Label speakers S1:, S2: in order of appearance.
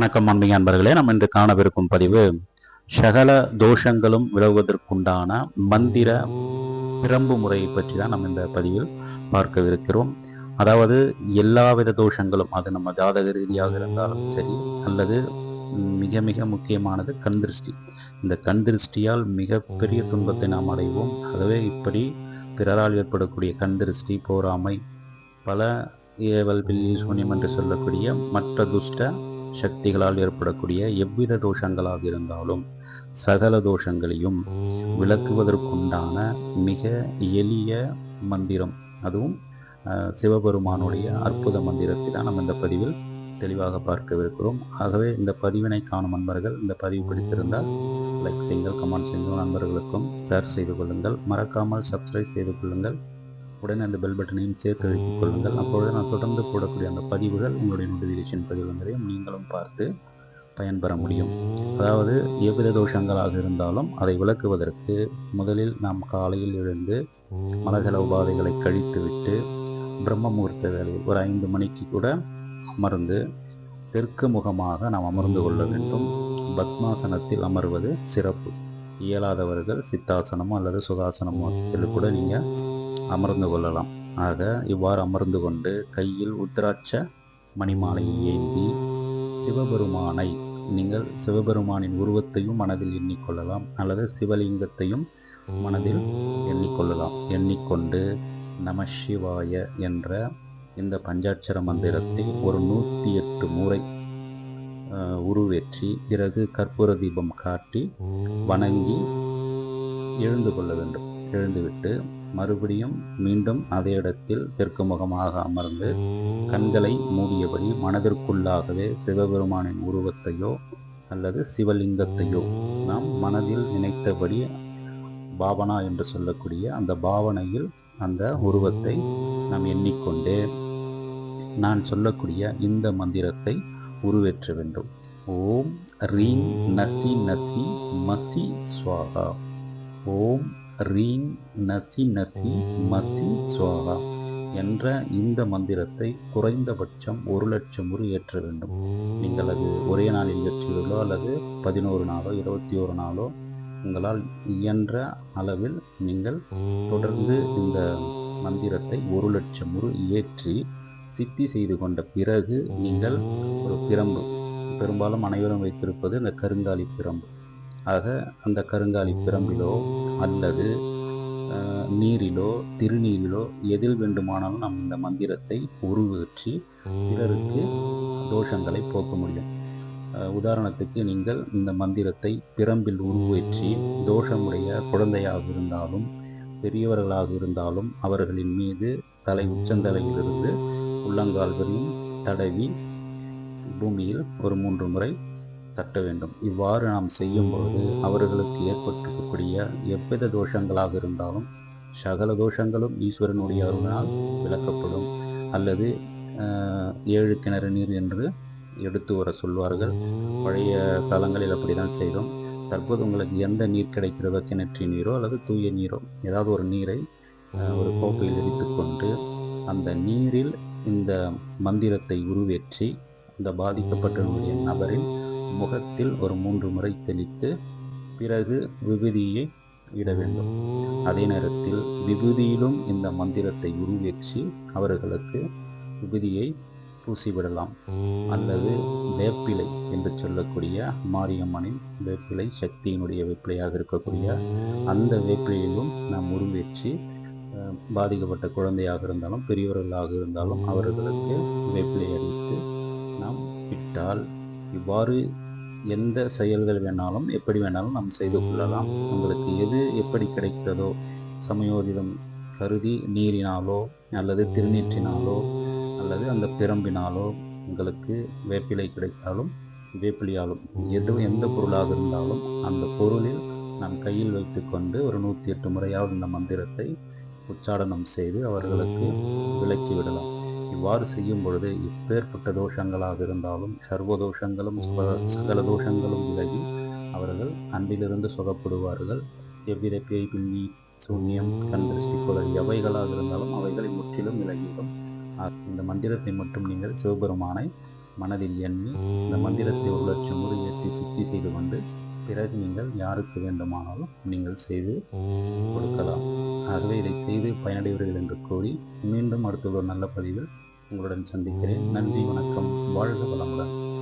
S1: வணக்கம் அன்பிங்க அன்பர்களே. நம்ம இன்று காணவிருக்கும் பதிவு சகல தோஷங்களும் விலகுவதற்குண்டான மந்திர பிரம்பு முறையை பற்றி தான் நம்ம இந்த பதிவில் பார்க்கவிருக்கிறோம். அதாவது எல்லாவித தோஷங்களும் அது நம்ம ஜாதக ரீதியாக இருந்தாலும் சரி அல்லது மிக மிக முக்கியமானது கண் திருஷ்டி. இந்த கண் திருஷ்டியால் மிகப்பெரிய துன்பத்தை நாம் அடைவோம். ஆகவே இப்படி பிறரால் ஏற்படக்கூடிய கண் திருஷ்டி போராமை பல ஏவல் பில்லி சூன்யம் என்று சொல்லக்கூடிய மற்ற துஷ்ட சக்திகளால் ஏற்படக்கூடிய எவ்வித தோஷங்களாக இருந்தாலும் சகல தோஷங்களையும் விளக்குவதற்குண்டான மிக எளிய மந்திரம். அதுவும் சிவபெருமானுடைய அற்புத மந்திரத்தை தான் நம்ம இந்த பதிவில் தெளிவாக பார்க்கவிருக்கிறோம். ஆகவே இந்த பதிவினை காணும் நண்பர்கள் இந்த பதிவு பிடித்திருந்தால் லைக் செய்யுங்கள் கமெண்ட் செய்யுங்கள். நண்பர்களுக்கும் ஷேர் செய்து கொள்ளுங்கள். மறக்காமல் சப்ஸ்கிரைப் செய்து கொள்ளுங்கள். உடனே அந்த பெல் பட்டனையும் சேர்த்து வைத்துக் கொள்ளுங்கள். அப்பொழுது நான் தொடர்ந்து போடக்கூடிய அந்த பதிவுகள் உங்களுடைய நோட்டிஃபிகேஷன் பதிவுகளையும் நீங்களும் பார்த்து பயன்பெற முடியும். அதாவது எவ்வித தோஷங்களாக இருந்தாலும் அதை விளக்குவதற்கு முதலில் நாம் காலையில் எழுந்து மலஜல உபாதைகளை கழித்துவிட்டு பிரம்ம முகூர்த்த வேலையில் ஒரு ஐந்து மணிக்கு கூட அமர்ந்து தெற்கு முகமாக நாம் அமர்ந்து கொள்ள வேண்டும். பத்மாசனத்தில் அமர்வது சிறப்பு. இயலாதவர்கள் சித்தாசனமோ அல்லது சுகாசனமோ இதில் கூட நீங்கள் அமர்ந்து கொள்ளலாம். ஆக இவ்வாறு அமர்ந்து கொண்டு கையில் உத்திராட்ச மணிமாலையை ஏந்தி சிவபெருமானை நீங்கள் சிவபெருமானின் உருவத்தையும் மனதில் எண்ணிக்கொள்ளலாம் அல்லது சிவலிங்கத்தையும் மனதில் எண்ணிக்கொள்ளலாம். எண்ணிக்கொண்டு நம சிவாய என்ற இந்த பஞ்சாட்சர மந்திரத்தை ஒரு நூற்றி எட்டு முறை உருவேற்றி பிறகு கற்பூர தீபம் காட்டி வணங்கி எழுந்து கொள்ள வேண்டும். எழுந்துவிட்டு மறுபடியும் மீண்டும் அதே இடத்தில் தெற்கு முகமாக அமர்ந்து கண்களை மூடியபடி மனதிற்குள்ளாகவே சிவபெருமானின் உருவத்தையோ அல்லது சிவலிங்கத்தையோ நாம் மனதில் நினைத்தபடி பாவனா என்று சொல்லக்கூடிய அந்த பாவனையில் அந்த உருவத்தை நாம் எண்ணிக்கொண்டே நான் சொல்லக்கூடிய இந்த மந்திரத்தை உருவேற்ற வேண்டும். ஓம் ரீம் நசி நசி மசி ஸ்வாகா. ஓம் ரீம் நசி நசி மசி சுவாகா என்ற இந்த மந்திரத்தை குறைந்தபட்சம் ஒரு லட்சம் முறை ஏற்ற வேண்டும். நீங்கள் அது ஒரே நாளில் ஏற்றுவீர்களோ அல்லது பதினோரு நாளோ இருபத்தி ஒரு நாளோ உங்களால் இயன்ற அளவில் நீங்கள் தொடர்ந்து இந்த மந்திரத்தை ஒரு லட்சம் முறை ஏற்றி சித்தி செய்து கொண்ட பிறகு நீங்கள் ஒரு பிரம்பு பெரும்பாலும் அனைவரும் வைத்திருப்பது இந்த கருங்காலி பிரம்பு. ஆக அந்த கருங்காலி பிரம்பிலோ அல்லது நீரிலோ திருநீரிலோ எதில் வேண்டுமானாலும் நாம் இந்த மந்திரத்தை உருவேற்றி பிறருக்கு தோஷங்களை போக்க முடியும். உதாரணத்துக்கு நீங்கள் இந்த மந்திரத்தை பிரம்பில் உருவேற்றி தோஷமுடைய குழந்தையாக இருந்தாலும் பெரியவர்களாக இருந்தாலும் அவர்களின் மீது தலை உச்சந்தலையிலிருந்து உள்ளங்கால் வரையும் தடவி பூமியில் ஒரு மூன்று முறை தட்ட வேண்டும். இவ்வாறு நாம் செய்யும் பொழுது அவர்களுக்கு ஏற்பட்டிருக்கக்கூடிய எவ்வித தோஷங்களாக இருந்தாலும் சகல தோஷங்களும் ஈஸ்வரனுடைய அருளால் விளக்கப்படும். அல்லது ஏழு கிணறு நீர் என்று எடுத்து வர சொல்வார்கள். பழைய காலங்களில் அப்படிதான் செய்தோம். தற்போது உங்களுக்கு எந்த நீர் கிடைக்கிறதோ கிணற்று நீரோ அல்லது தூய நீரோ ஏதாவது ஒரு நீரை ஒரு கோப்பையில் எடுத்துக்கொண்டு அந்த நீரில் இந்த மந்திரத்தை உருவேற்றி அந்த பாதிக்கப்பட்டவருடைய நபரின் முகத்தில் ஒரு மூன்று முறை தெளித்து பிறகு விபூதியை இட வேண்டும். அதே நேரத்தில் விபூதியிலும் இந்த மந்திரத்தை உருவேற்றி அவர்களுக்கு விபூதியை பூசிவிடலாம். அல்லது வேப்பிலை என்று சொல்லக்கூடிய மாரியம்மனின் வேப்பிலை சக்தியினுடைய வேப்பிலையாக இருக்கக்கூடிய அந்த வேப்பிலையிலும் நாம் உருவேற்றி பாதிக்கப்பட்ட குழந்தையாக இருந்தாலும் பெரியவர்களாக இருந்தாலும் அவர்களுக்கு வேப்பிலை அளித்து நாம் விட்டால் இவ்வாறு எந்த செயல்கள் வேணாலும் எப்படி வேணாலும் நாம் செய்து கொள்ளலாம். உங்களுக்கு எது எப்படி கிடைக்கிறதோ சமயோதிதம் கருதி நீரினாலோ அல்லது திருநீற்றினாலோ அல்லது அந்த பிரம்பினாலோ உங்களுக்கு வேப்பிலை கிடைத்தாலும் வேப்பிலியாலும் எது எந்த பொருளாக இருந்தாலும் அந்த பொருளில் நாம் கையில் வைத்துக்கொண்டு ஒரு நூற்றி எட்டு முறையாவது இந்த மந்திரத்தை உச்சாடனம் செய்து அவர்களுக்கு விலக்கி விடலாம். இவ்வாறு செய்யும் பொழுது இப்பேற்பட்ட தோஷங்களாக இருந்தாலும் சர்வ தோஷங்களும் சகல தோஷங்களும் விலகி அவர்கள் அன்பிலிருந்து சுகப்படுவார்கள். எவ்வித பேய் பின்னி சூன்யம் கண் போல எவைகளாக இருந்தாலும் அவைகளை முற்றிலும் விலகிவிடும். இந்த மந்திரத்தை மட்டும் நீங்கள் சிவபெருமானை மனதில் எண்ணி இந்த மந்திரத்தை ஒரு லட்சம் முறை ஏற்றி சித்தி செய்து கொண்டு பிறகு நீங்கள் யாருக்கு வேண்டுமானாலும் நீங்கள் செய்து கொடுக்கலாம். ஆகவே இதை செய்து பயனடைவீர்கள் என்று கூறி மீண்டும் அடுத்த ஒரு நல்ல பதிவில் உங்களுடன் சந்திக்கிறேன். நன்றி வணக்கம். வாழ்க வளமுடன்.